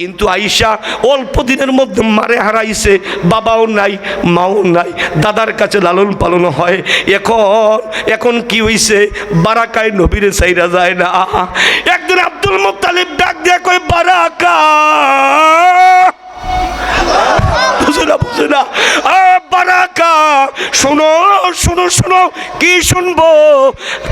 কিন্তু আইসা অল্প দিনের মধ্যে মারে হারাইছে, বাবাও নাই, মাও নাই, দাদার কাছে লালন পালন হয়। এখন এখন কি হইছে? বারাকায় নবীরে চাইরা যায় না। একদিন আব্দুল মুত্তালিব ডাক দিয়ে কই বারাকা শোনো শোনো শোনো, কি শুনব?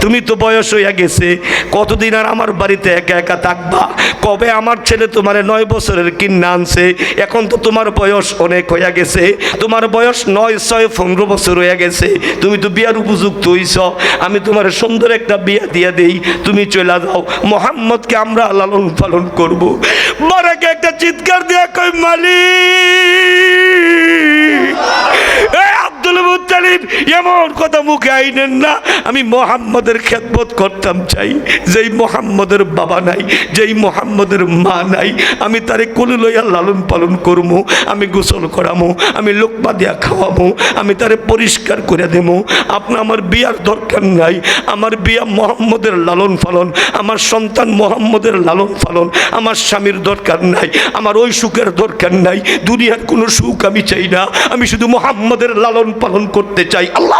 তুমি তো বয়স হইয়া গেছে, কতদিন আর আমার বাড়িতে একা একা থাকবা? কবে আমার ছেলে তোমার নয় বছরের কিন্না আনছে? এখন তো তোমার বয়স অনেক হইয়া গেছে, তোমার বয়স নয়, ছয়, পনেরো বছর হইয়া গেছে। তুমি তো বিয়ার উপযুক্ত হইছ, আমি তোমার সুন্দর একটা বিয়া দিয়া দেই, তুমি চলে যাও। মোহাম্মদকে আমরা লালন পালন করব। বারাকে একটা চিৎকার দিয়া কই মালিক! আব্দুল মুত্তালিব এমন কথা মুখে আইনেন না। আমি মোহাম্মদের খেদমত করতাম চাই, যেই মোহাম্মদের বাবা নাই, যেই মোহাম্মদের মা নাই। আমি তারে কোলে লইয়া লালন পালন করমু, আমি গোসল করামো, আমি লোকমা দিয়া খাওয়াবো আমি তারে পরিষ্কার করে দেবো আপনার আমার বিয়ার দরকার নাই, আমার বিয়া মোহাম্মদের লালন পালন, আমার সন্তান মোহাম্মদের লালন পালন, আমার স্বামীর দরকার নাই, আমার ওই সুখের দরকার নাই, দুনিয়ার কোনো সুখ আমি চাই না, আমি শুধু মোহাম্মদের লালন পালন করতে চাই আল্লাহ।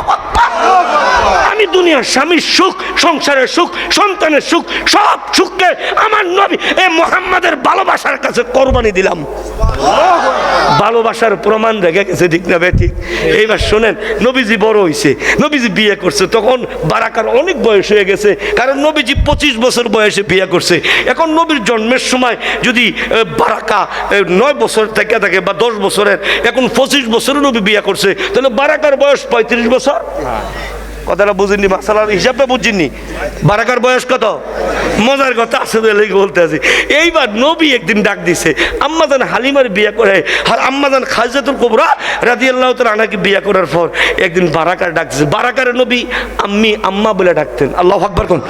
আমি দুনিয়ার স্বামীর সুখ, সংসারের সুখ, সন্তানের সুখ, সব সুখকে আমার নবী এ মোহাম্মদের ভালোবাসার কাছে কোরবানি দিলাম। ভালোবাসার প্রমাণ রেখে গেছে, ঠিক না বে, ঠিক? এইবার শোনেন, নবীজি বড় হয়েছে নবীজি বিয়ে করছে, তখন বারাকার অনেক বয়স হয়ে গেছে, কারণ নবীজি পঁচিশ বছর বয়সে বিয়ে করছে। এখন নবীর জন্মের সময় যদি বারাকা নয় বছর থেকে থাকে বা দশ বছরের, এখন পঁচিশ বছরে নবী বিয়ে করছে, তাহলে বারাকার বয়স পঁয়ত্রিশ বছর? কথাটা বুঝিনি, মাসালার হিসাবে বুঝিনি। বারাকার বয়স কত? মজার কথা আছে বলে বলতে আছে। এইবার নবী একদিন ডাক দিছে আম্মাজান হালিমার বিয়ে করে, আর আম্মাজান খাজাতুল কোবরা রাজি আল্লাহ আনাকে বিয়ে করার পর একদিন বারাকার ডাক দিছে। বারাকার নবী আম্মি, আম্মা বলে ডাকতেন। আল্লাহ আকবর কোন?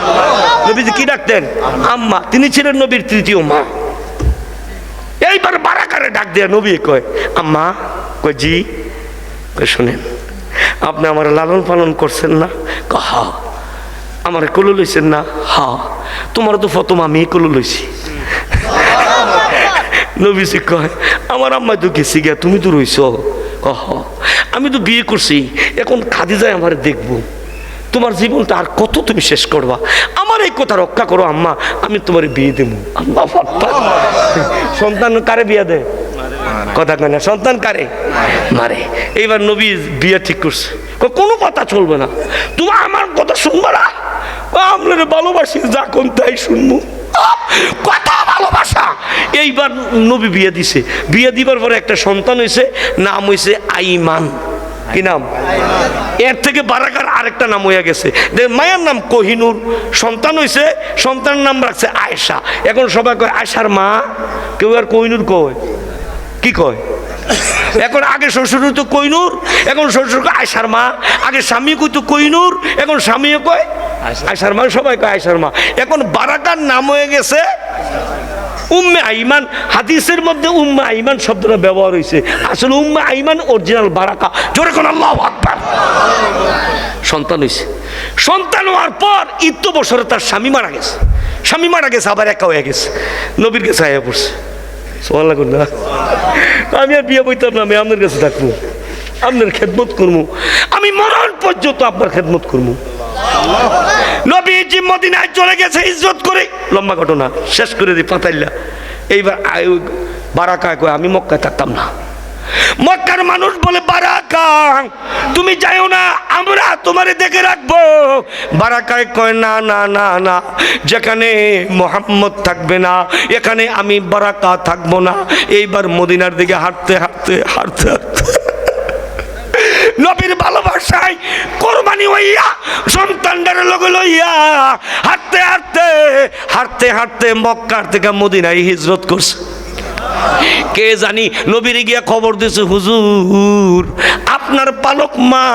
নবীজি কি ডাকতেন? আম্মা, তিনি ছিলেন নবীর তৃতীয় মা। এইবার বারাকারে ডাক দেয়া নবী কয়, আম্মা, কয় জি, কয় শুনেন। আপনি আমার লালন পালন করছেন না? হা। আমার কলু লইছেন না? হা। তোমার তো প্রথম আমি কলু লইছি। নবীজি কয়, আমার আম্মা তো গেছি গিয়া, তুমি তো রইছ। কহ আমি তো বিয়ে করছি, এখন খাদিজায় আমার দেখব। তোমার জীবনটা আর কত তুমি শেষ করবা? আমার এই কথা রক্ষা করো, আম্মা। আমি তোমার বিয়ে দেবো। আম্মা সন্তান কারে বিয়ে দেয়? কথা কয় না সন্তান কারে? মারে। এইবার নবী বিয়ে ঠিক করছে। কোনো কথা চলবে না। তুমি আমার কথা শুনবে না? আপনার ভালোবাসি যা কোন তাই শুনব। কথা ভালোবাসা। এইবার নবী বিয়ে দিছে। বিয়ে দিবার পরে একটা সন্তান হয়েছে নাম হয়েছে আইমান। কি নাম? এর থেকে বারাকার আরেকটা নাম হয়ে গেছে। মায়ের নাম কোহিনুর। সন্তান হয়েছে সন্তানের নাম রাখছে আয়সা এখন সবাই কয় আয়সার মা? কেউ আর কোহিনুর কয়? কি কয়? এখন আগে শ্বশুর তো কইনুর এখন শ্বশুর কয় আয়সার মা আগে স্বামী কইতো কইনুর এখন স্বামীও কয় আয়সার মা। সবাই কয় আয়সার মা। এখন বারাকার নাম হয়ে গেছে উম্মে আইমান। হাদিসের মধ্যে উম্মে আইমান শব্দটা ব্যবহার হয়েছে আসলে উম্মে আইমান অরিজিনাল বারাকা। জোরে কোন আল্লাহ আকবার। সন্তান হয়েছে সন্তান হওয়ার পর ইত্য বছরে তার স্বামী মারা গেছে। স্বামী মারা গেছে আবার একা হয়ে গেছে। নবীর কাছে আয়া পড়ছে। আমি আর বিয়ে বইতাম না, আমি আপনার কাছে থাকব। আপনার খেদমত করব। আমি মরণ পর্যন্ত আপনার খেদমত করব। নবীজি মদিনায় চলে গেছে, ইজ্জত করে। লম্বা ঘটনা, শেষ করে দিই পাতাইলা এইবার বারাকায় কয়, আমি মক্কায় থাকতাম না। মক্কার মানুষ বলে, বারাকা, তুমি যাইও না, আমরা তোমারে দেখে রাখব। বারাকায় কয়, না না না না, যেখানে মোহাম্মদ থাকবে না, এখানে আমি বারাকা থাকব না। এইবার মদিনার দিকে হাঁটতে হাঁটতে হাঁটতে হাঁটতে। নবীর ভালোবাসায় কোরবানি হইয়া সন্তানটার লগে লইয়া হাঁটতে হাঁটতে হাঁটতে হাঁটতে মক্কার থেকে মদিনায় হিজরত করছে। কে জানি নবীরে গিয়া খবর দিছে, হুজুর, আপনার পালক মা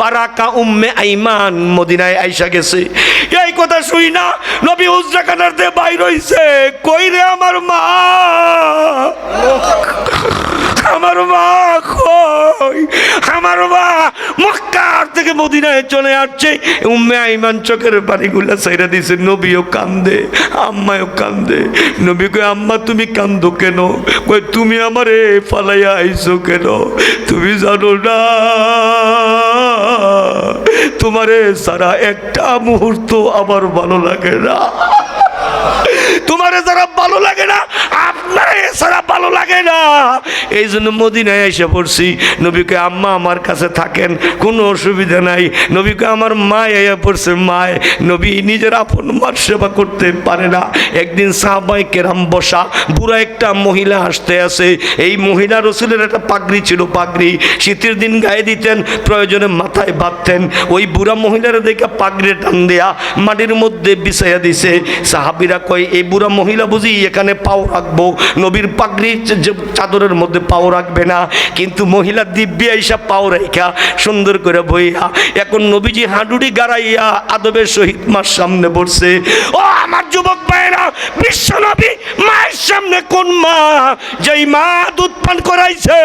বারাকা উম্মে আইমান মদিনায় আইসা গেছে। এই কথা শুই না, নবী উজ্জাকানার দিয়ে বাইর হইছে। কই রে আমার মা? আমার মা আমার মা মক্কার থেকে মদিনায় চলে আসছে। উম্মে আইমান চোখের পানিগুলা সাইরা দিছে। নবীও কান্দে আম্মাও কান্দে। নবী কয়, আম্মা, তুমি কান্দো কেন? কয়, তুমি আমারে ফালাইয়া আইছো কেন? তুমি জানো না, তোমারে সারা একটা মুহূর্ত আমার ভালো লাগে না। তোমার যারা ভালো লাগে না, আপনার এছাড়া ভালো লাগে না। এই জন্য মদিনায় এসে পড়ছি। নবীকে আম্মা আমার কাছে থাকেন, কোনো অসুবিধা নাই। নবীকে আমার এসে পড়ছে, মায়। নবী নিজের আপন মার সেবা করতে পারে না। একদিন কেরাম বসা, বুড়া একটা মহিলা আসতে আসে। এই মহিলা রসুলের একটা পাগড়ি ছিল, পাগড়ি। শীতের দিন গায়ে দিতেন, প্রয়োজনে মাথায় বাঁধতেন। ওই বুড়া মহিলারা দেখে পাগড়ি টান দেয়া, মাটির মধ্যে বিছাইয়া দিছে। সাহাবিরা কয়, এই বুড়া মহিলা বুঝি এখানে পাও রাখব। নবীর পাগড়ি চাদরের মধ্যে পাও রাখবে না। কিন্তু মহিলা দিব্যি এইসব পাও রেখা সুন্দর করে বইয়া। এখন নবীজি হাঁডুড়ি গাড়াইয়া আদবের সহিত মার সামনে বসছে। ও আমার যুবক ভাইরা বিশ্ব নবী সামনে কোন মা যেই মা দুধ পান করাইছে,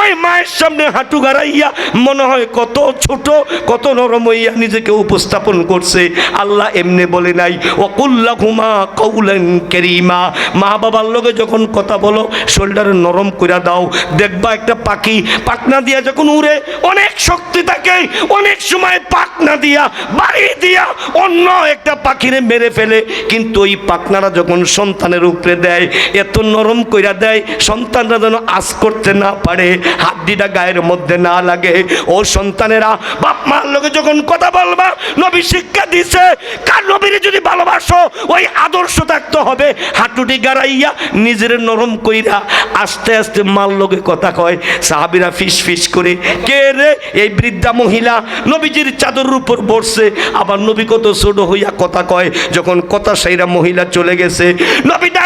ওই মায়ের সামনে হাঁটু গাড়াইয়া মনে হয় কত ছোট, কত নরম হইয়া নিজেকে উপস্থাপন করছে। আল্লাহ এমনি বলে নাই অকুল্লা ঘুমা কৌলেন কেরিমা। মা বাবার লোকে যখন কথা বলো, শোল্ডারে নরম করে দাও। দেখবা একটা পাখি পাখনা দিয়া যখন উড়ে, অনেক শক্তি থাকে, অনেক সময় পাখনা দিয়া, বাড়ি দিয়া অন্য একটা পাখিরে মেরে ফেলে। কিন্তু ওই পাখনারা যখন সন্তানের উপরে দেয় এত নরম কইরা দেয়, সন্তানরা যেন আজ করতে না পারে, হাড্ডিটা গায়ের মধ্যে না লাগে। ও সন্তানেরা, বাপ মার লোকে যখন কথা বলবা, নবী শিক্ষা দিছে, কার নবীর যদি ভালোবাসো, ওই আদর্শ থাকতে হবে। হাঁটুটি গাড়াইয়া নিজের নরম কইরা আস্তে আস্তে মার লোকে কথা কয়। সাহাবিরা ফিস ফিস করে, কে রে এই বৃদ্ধা মহিলা? নবীজির চাদরের উপর বসছে। আবার নবী কত ছোট হইয়া কথা কয়, যখন কথা সেইরা মহিলা চলে গেছে, নবী দিয়ে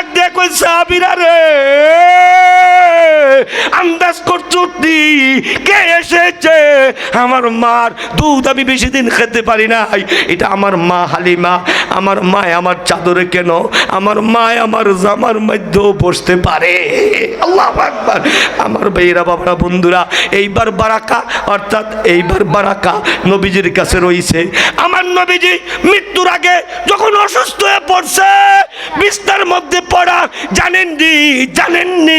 সাহাবিরা রে। আন্দাজ করছ কে এসেছে? আমার মার দুধ আমি বেশি দিন খেতে পারি নাই। এটা আমার মা হালিমা। আমার মা আমার চাদরে কেন? আমার মা আমার জামার মধ্যেও বসতে পারে। আল্লাহ আকবার। আমার ভাইয়েরা, বাবারা, বন্ধুরা, এইবার বারাকা, অর্থাৎ এইবার বারাকা নবীজির কাছে রইছে। আমার নবীজি মৃত্যুর আগে যখন অসুস্থ হয়ে পড়ছে, বিস্তার মধ্যে পড়া, জানেননি জানেননি